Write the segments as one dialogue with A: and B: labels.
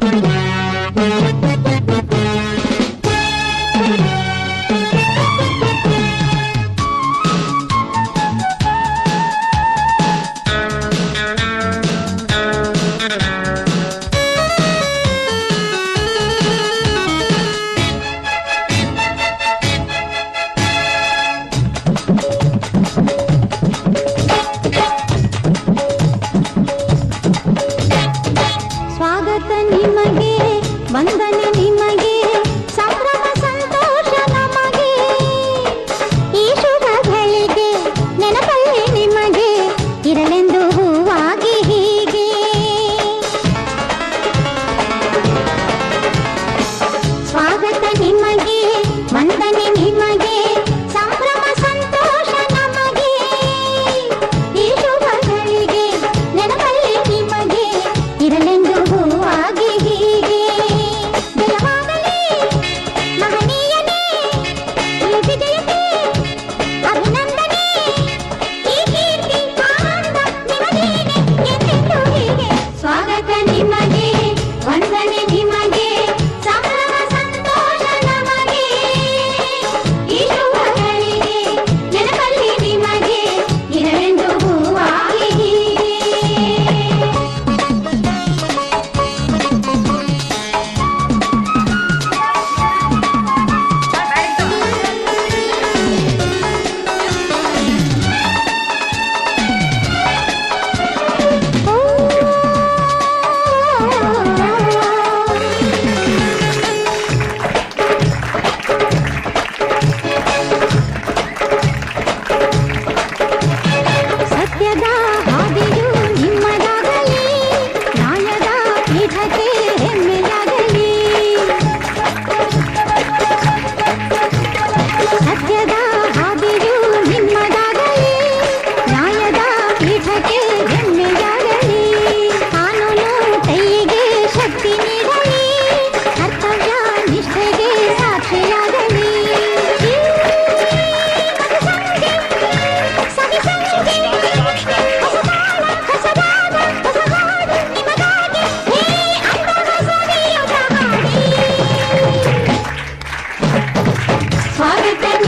A: Thank you.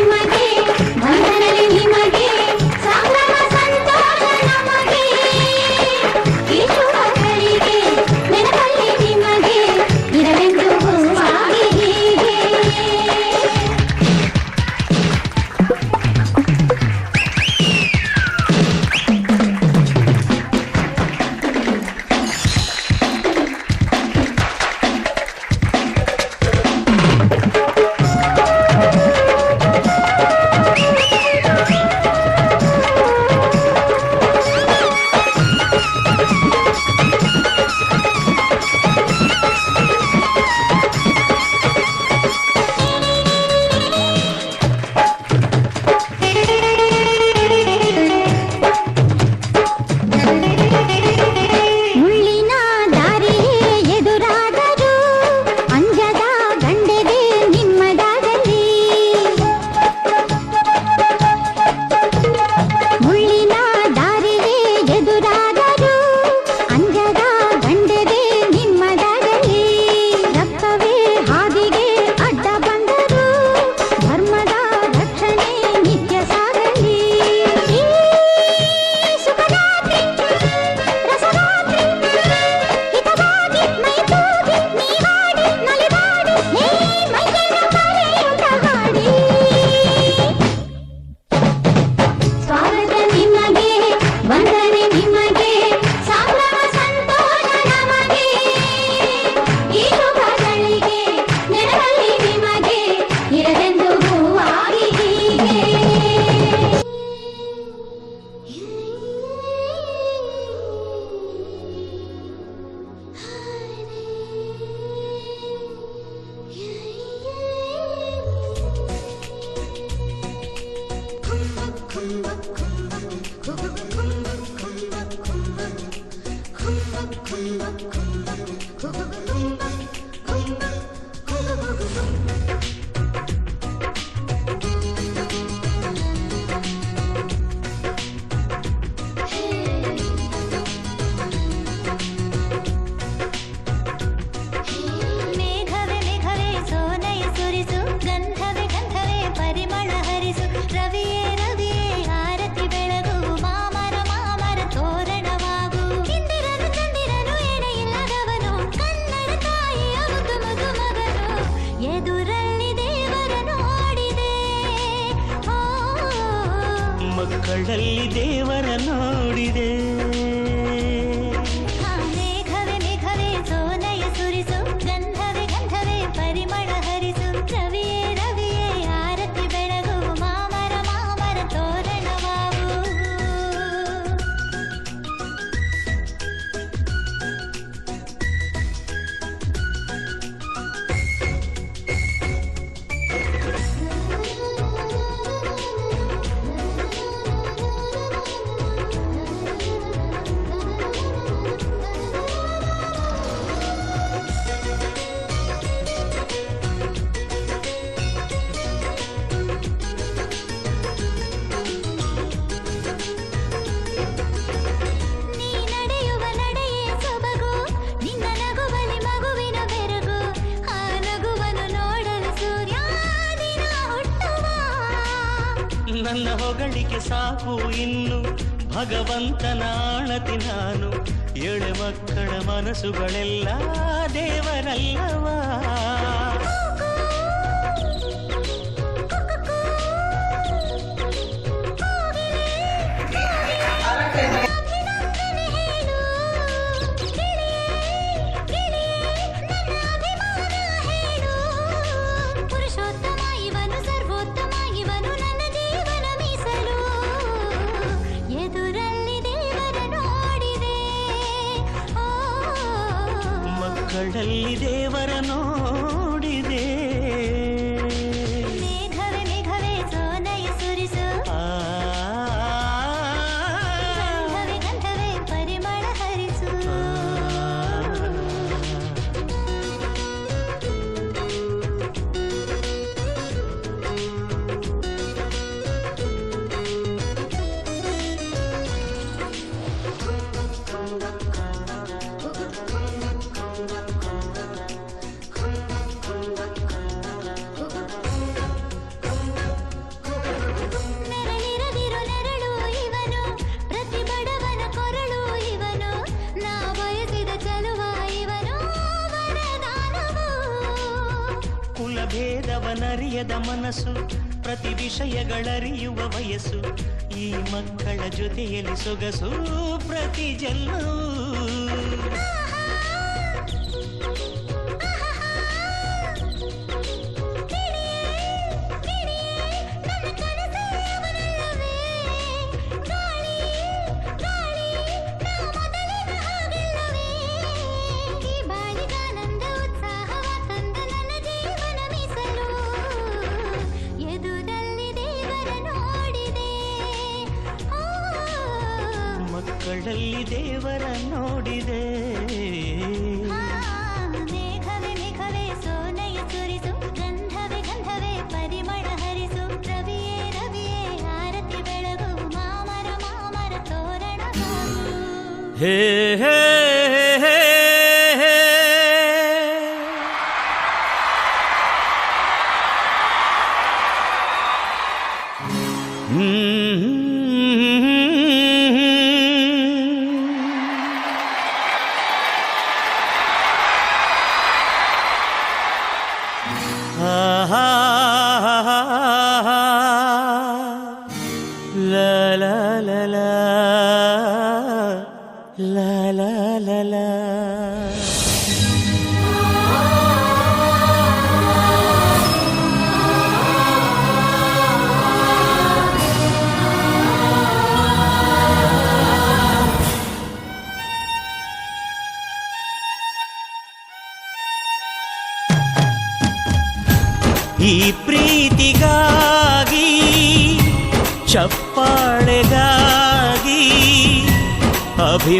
B: మహిమనే మదన ದಲ್ಲಿ they ಭಗವಂತನ ಭಗವಂತನಾಳತಿ ನಾನು. ಎಳೆ ಮಕ್ಕಳ ಮನಸ್ಸುಗಳೆಲ್ಲ ದೇವರಲ್ಲವ. ಭೇದವನರಿಯದ ಮನಸ್ಸು ಪ್ರತಿ ವಿಷಯಗಳರಿಯುವ ವಯಸ್ಸು ಈ ಮಕ್ಕಳ ಜೊತೆಯಲ್ಲಿ ಸೊಗಸು ಪ್ರತಿ ಜನ್ಮ Hey, hey.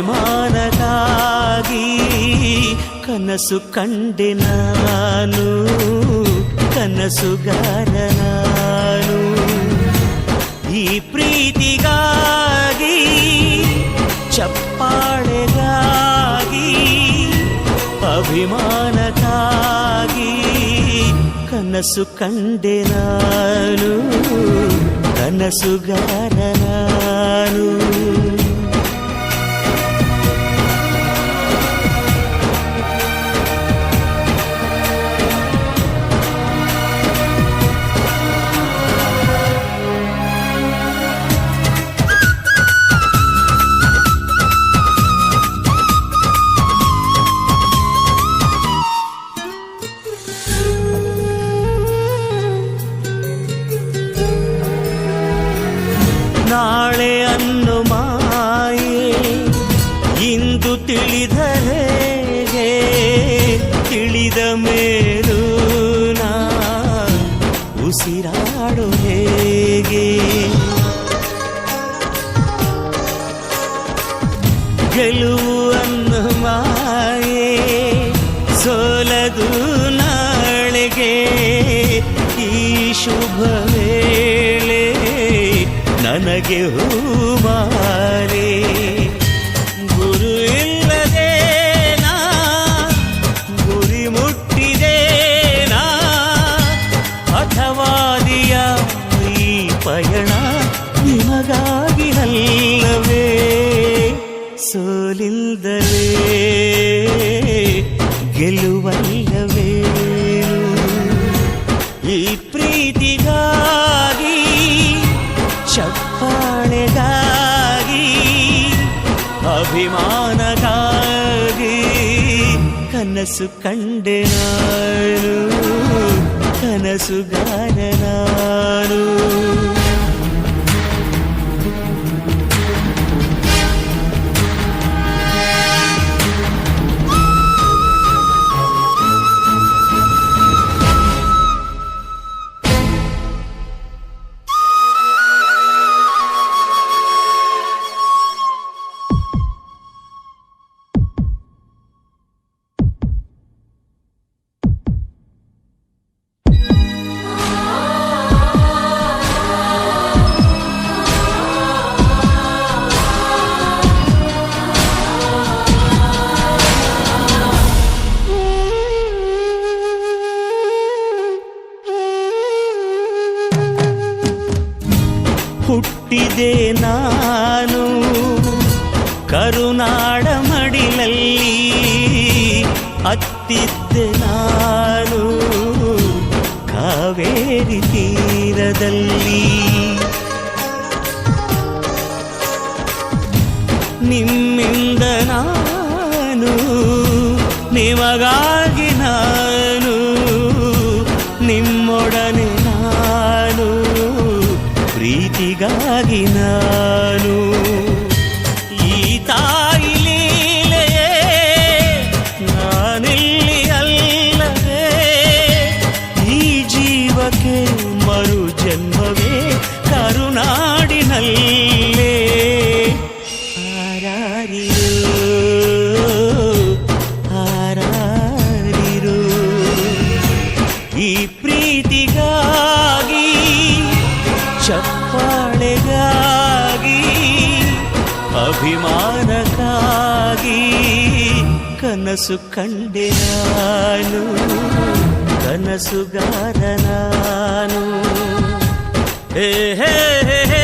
B: ಅಭಿಮಾನದಾಗಿ ಕನಸು ಕಂಡೆ ನಾನು ಕನಸುಗಾರ ನಾನು ಈ ಪ್ರೀತಿಗಾಗಿ ಚಪ್ಪಾಳೆಗಾಗಿ ಅಭಿಮಾನದಾಗಿ ಕನಸು ಕಂಡೆ ನಾನು ಕನಸುಗಾರ ನಾನು ಶುಭ ವೇಳೆ ನನಗೆ ಹೂಮಾಲೆ ಕನಸು ಕಂಡೆ ನಾನು ಕನಸುಗಾರ ನಾನು ಅತ್ತಿದ್ದೆ ನಾನು. ಕಾವೇರಿ ತೀರದಲ್ಲಿ. ನಿಮ್ಮಿಂದ ನಾನು ನಿಮಗಾಗಿ ನಾನು ನಿಮ್ಮೊಡನೆ ನಾನು ಪ್ರೀತಿಗಾಗಿ ನಾನು. ಅಭಿಮಾನಕ್ಕಾಗಿ ಕನಸು ಕಂಡೆ ನಾನು ಕನಸುಗಾರ ನಾನು ಹೇ ಹೇ ಹೇ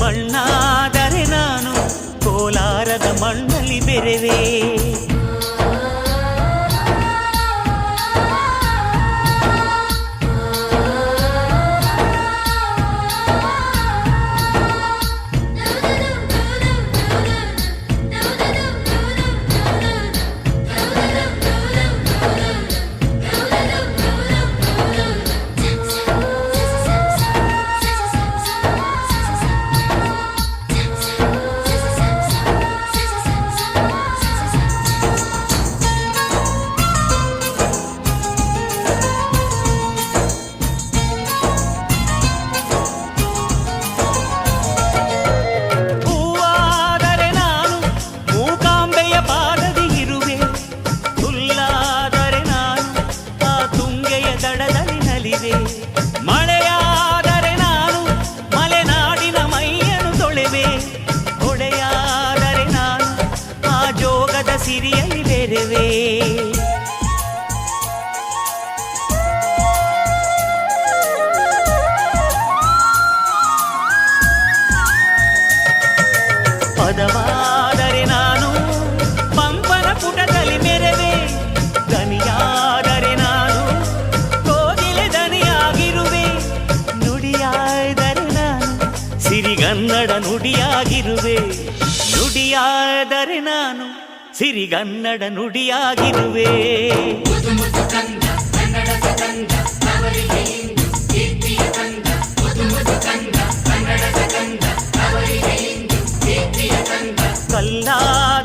B: ಮಣ್ಣಾದರೆ ನಾನು ಕೋಲಾರದ ಮಣ್ಣಲ್ಲಿ ಬೆರೆವೆ. ನುಡಿಯಾಗಿರುವೆ. ನುಡಿಯಾದರೆ ನಾನು ಸಿರಿಗನ್ನಡ ನುಡಿಯಾಗಿರುವೆ. ಕಲ್ಲಾದರೆ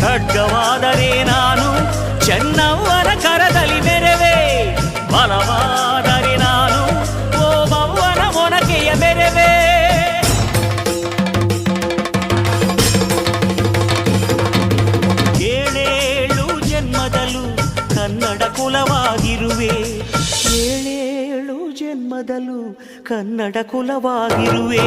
B: ಖಡ್ಗವಾದರೆ ನಾನು ಚೆನ್ನವ್ವನ ಕರದಲ್ಲಿ ಮೆರೆವೆ. ಬಲವಾದರೆ ನಾನು ಓ ಬವ್ವನ ಮೊನಕೆಯ ಮೆರೆವೆ. ಏಳೇಳು ಜನ್ಮದಲ್ಲೂ ಕನ್ನಡ ಕುಲವಾಗಿರುವೆ. ಏಳೇಳು ಜನ್ಮದಲ್ಲೂ ಕನ್ನಡ ಕುಲವಾಗಿರುವೆ.